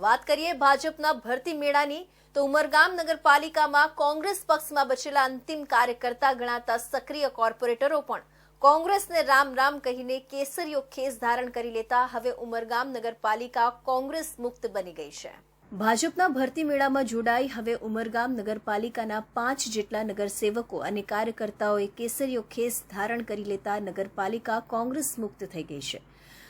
વાત કરીએ ભાજપના ભરતી મેળાની, તો ઉમરગામ નગરપાલિકામાં કોંગ્રેસ પક્ષમાં બચેલા અંતિમ કાર્યકર્તા ગણાતા સક્રિય કોર્પોરેટરો પણ કોંગ્રેસને રામ રામ કહીને કેસરીયો ખેસ ધારણ કરી લેતા હવે ઉમરગામ નગરપાલિકા કોંગ્રેસ મુક્ત બની ગઈ છે. ભાજપના ભરતી મેળામાં જોડાઈ હવે ઉમરગામ નગરપાલિકાના પાંચ જેટલા નગરસેવકો અને કાર્યકર્તાઓએ કેસરીયો ખેસ ધારણ કરી લેતા નગરપાલિકા કોંગ્રેસ મુક્ત થઈ ગઈ છે.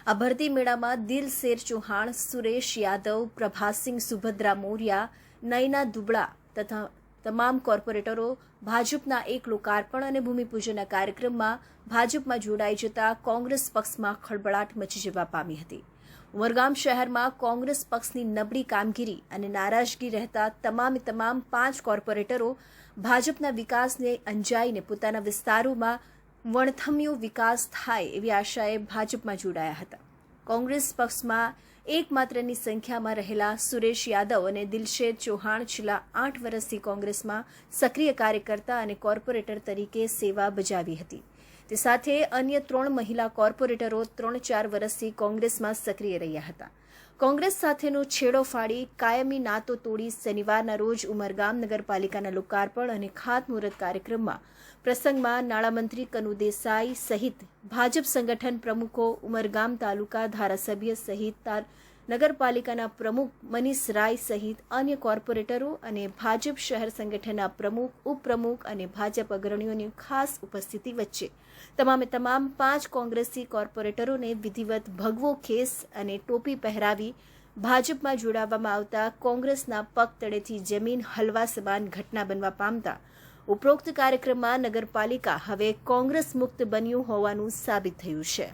આ ભરતી મેળામાં દિલ શેર ચૌહાણ, સુરેશ યાદવ, પ્રભાસિંહ સુભદ્રા મોર્યા, નયના દુબળા તથા તમામ કોર્પોરેટરો ભાજપના એક લોકાર્પણ અને ભૂમિપૂજનના કાર્યક્રમમાં ભાજપમાં જોડાઈ જતા કોંગ્રેસ પક્ષમાં ખળબળાટ મચી જવા પામી હતી. ઉમરગામ શહેરમાં કોંગ્રેસ પક્ષની નબળી કામગીરી અને નારાજગી રહેતા તમામે તમામ પાંચ કોર્પોરેટરો ભાજપના વિકાસને અંજાઈને પોતાના વિસ્તારોમાં વણથમ્યો વિકાસ થાય એવી આશાએ ભાજપમાં જોડાયા હતા. કોંગ્રેસ પક્ષમાં એકમાત્રની સંખ્યામાં રહેલા સુરેશ યાદવ અને દિલશેર ચૌહાણ છેલ્લા આઠ વર્ષથી કોંગ્રેસમાં સક્રિય કાર્યકર્તા અને કોર્પોરેટર તરીકે સેવા બજાવી હતી. તે સાથે અન્ય ત્રણ મહિલા કોર્પોરેટરો ત્રણ ચાર વર્ષથી કોંગ્રેસમાં સક્રિય રહ્યા હતા. કોંગ્રેસ સાથેનો છેડો ફાડી કાયમી નાતો તોડી શનિવારના રોજ ઉમરગામ નગરપાલિકાના લોકાર્પણ અને ખાતમુહૂર્ત કાર્યક્રમમાં પ્રસંગમાં નાણામંત્રી કનુ દેસાઈ સહિત ભાજપ સંગઠન પ્રમુખો ઉમરગામ તાલુકા ધારાસભ્ય સહિત નગરપાલિકાના પ્રમુખ મનીષ રાય સહિત અન્ય કોર્પોરેટરો અને ભાજપ શહેર સંગઠનના પ્રમુખ, ઉપપ્રમુખ અને ભાજપ અગ્રણીઓની ખાસ ઉપસ્થિતિ વચ્ચે તમામે તમામ પાંચ કોંગ્રેસી કોર્પોરેટરોને વિધિવત ભગવો ખેસ અને ટોપી પહેરાવી ભાજપમાં જોડાવવામાં આવતા કોંગ્રેસના પગ તળેથી જમીન હલવા સમાન ઘટના બનવા પામતા ઉપરોક્ત કાર્યક્રમમાં નગરપાલિકા હવે કોંગ્રેસ મુક્ત બન્યું હોવાનું સાબિત થયું છે.